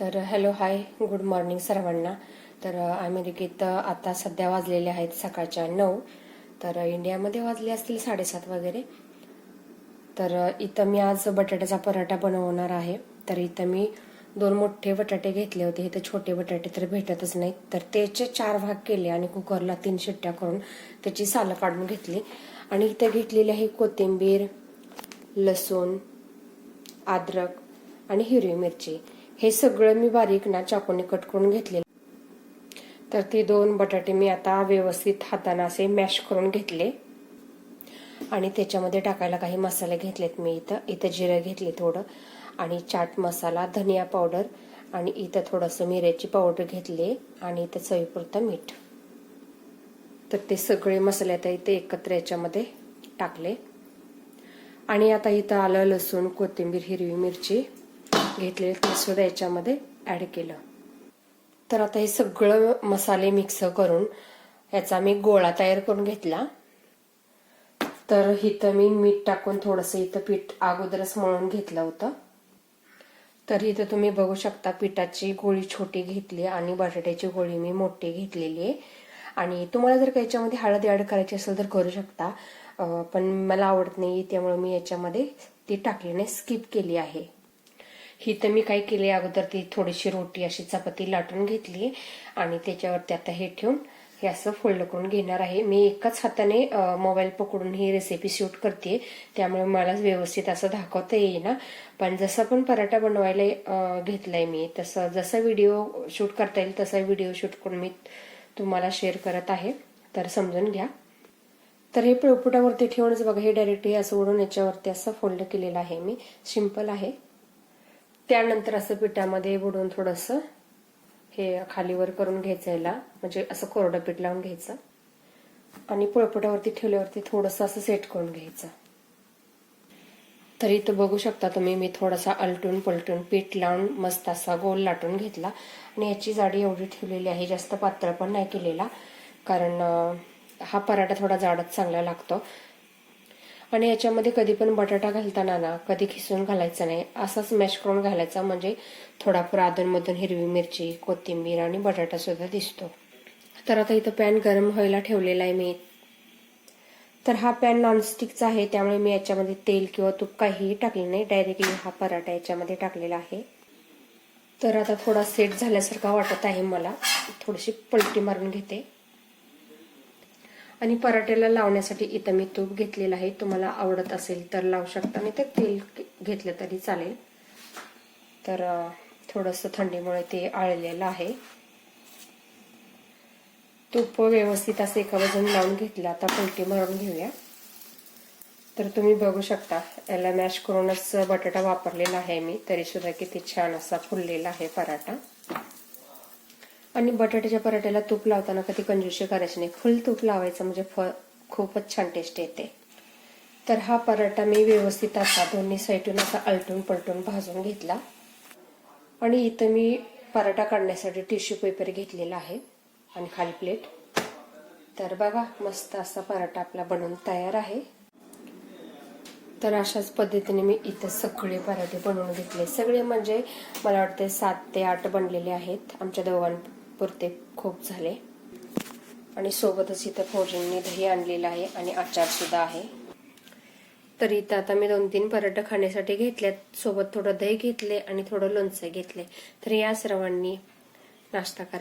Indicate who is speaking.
Speaker 1: तर hello hi good morning सर्वांना. तर अमेरिकेत आता सध्या वाजलेले आहेत सकाळच्या नऊ. तर इंडियामध्ये वाजले असतील साडेसात वगैरे. तर इथं मी आज बटाट्याचा पराठा बनवणार आहे. तर इथं मी दोन मोठे बटाटे घेतले होते. इथं छोटे बटाटे तर भेटतच नाहीत. तर त्याचे चार भाग केले आणि कुकरला तीन शिट्ट्या करून त्याची सालं काढून घेतली. आणि इथं घेतलेली आहे कोथिंबीर लसूण अद्रक आणि हिरवी मिरची. हे सगळं मी बारीक ना चाकूने कट करून घेतलेलं. तर ते दोन बटाटे मी आता व्यवस्थित हाताने असे मॅश करून घेतले. आणि त्याच्यामध्ये टाकायला काही मसाले घेतलेत मी इथं. इथं जिरं घेतले थोडं. आणि चाट मसाला धनिया पावडर आणि इथं थोडंसं मिऱ्याची पावडर घेतली आणि इथं चवीपुरतं मीठ. तर ते सगळे मसाले आता इथे एकत्र याच्यामध्ये टाकले. आणि आता इथं आलं लसूण कोथिंबीर हिरवी मिरची. घेतलेले ते सुद्धा याच्यामध्ये ऍड केलं. तर आता हे सगळं मसाले मिक्स करून याचा मी गोळा तयार करून घेतला. तर इथं मी मीठ टाकून थोडंसं इथं पीठ अगोदरच मळून घेतलं होतं. तर इथं तुम्ही बघू शकता पिठाची गोळी छोटी घेतली आणि बटाट्याची गोळी मी मोठी घेतलेली आहे. आणि तुम्हाला जर का याच्यामध्ये हळद ॲड करायची असेल तर करू शकता. पण मला आवडत नाही त्यामुळे मी याच्यामध्ये ती टाकली नाही स्किप केली आहे. ही तर मी काय केली अगोदर ती थोडीशी रोटी अशी चपाती लाटून घेतली आणि त्याच्यावरती आता हे ठेवून हे असं फोल्ड करून घेणार आहे. मी एकाच हाताने मोबाईल पकडून ही रेसिपी शूट करते. त्यामुळे मला व्यवस्थित असं दाखवता येईना. पण जसं पण पराठा बनवायला घेतलाय मी तसं जसा व्हिडिओ शूट करता येईल तसा व्हिडिओ शूट करून मी तुम्हाला शेअर करत आहे. तर समजून घ्या. तर हे पळपुटावरती ठेवूनच बघा हे डायरेक्ट हे असं ओढून याच्यावरती असं फोल्ड केलेलं आहे मी. सिंपल आहे. त्यानंतर असं पिठामध्ये बुडून थोडंसं हे खालीवर करून घ्यायचं याला. म्हणजे असं कोरडं पीठ लावून घ्यायचं. आणि पोळपटावरती ठेवल्यावरती थोडंसं असं सेट करून घ्यायचं. तर इथं बघू शकता तुम्ही मी थोडासा अलटून पलटून पीठ लावून मस्त असा गोल लाटून घेतला. आणि याची जाडी एवढी ठेवलेली आहे जास्त पातळ पण नाही केलेला. कारण हा पराठा थोडा जाडच चांगला लागतो. आणि याच्यामध्ये कधी पण बटाटा घालताना ना कधी खिसून घालायचा नाही. असाच मॅश करून घालायचा म्हणजे थोडाफार अधूनमधून हिरवी मिरची कोथिंबीर आणि बटाटा सुद्धा दिसतो. तर आता इथं पॅन गरम व्हायला ठेवलेला आहे मी. तर हा पॅन नॉनस्टिकचा आहे त्यामुळे मी याच्यामध्ये तेल किंवा तूप काहीही टाकले नाही. डायरेक्टली हा पराठा याच्यामध्ये टाकलेला आहे. तर आता थोडा सेट झाल्यासारखा वाटत आहे मला. थोडीशी पलटी मारून घेते. आणि पराठ्याला लावण्यासाठी इथं मी तूप घेतलेलं आहे. तुम्हाला आवडत असेल तर लावू शकता. नाही तर तेल घेतलं तरी चालेल. तर थोडंसं थंडीमुळे ते आळलेलं आहे. तूप व्यवस्थित असं एका वजन लावून घेतलं. आता पलटी मारून घेऊया. तर तुम्ही बघू शकता याला मॅश करूनच बटाटा वापरलेला आहे मी. तरी सुद्धा किती छान असा फुललेला आहे पराठा. आणि बटाट्याच्या पराठ्याला तूप लावताना कधी कंजूशी करायची नाही. फुल तूप लावायचं म्हणजे फ खूपच छान टेस्ट येते. तर हा पराठा मी व्यवस्थित असा दोन्ही साईडून असा आलटून पलटून भाजून घेतला. आणि इथं मी पराठा काढण्यासाठी टिश्यू पेपर घेतलेला आहे आणि खाली प्लेट तर बघा मस्त असा पराठा आपला बनवून तयार आहे. तर अशाच पद्धतीने मी इथं सगळे पराठे बनवून घेतले. सगळे म्हणजे मला वाटते सात ते आठ बनलेले आहेत आमच्या दोघां दोघांपुरते खूप झाले. आणि सोबतच इथं फौजींनी दही आणलेलं आहे आणि आचार सुद्धा आहे. तर इथं आता मी दोन तीन पराठे खाण्यासाठी घेतल्यात सोबत थोडं दही घेतले आणि थोडं लोणचं घेतले. तर या सर्वांनी नाश्ता करा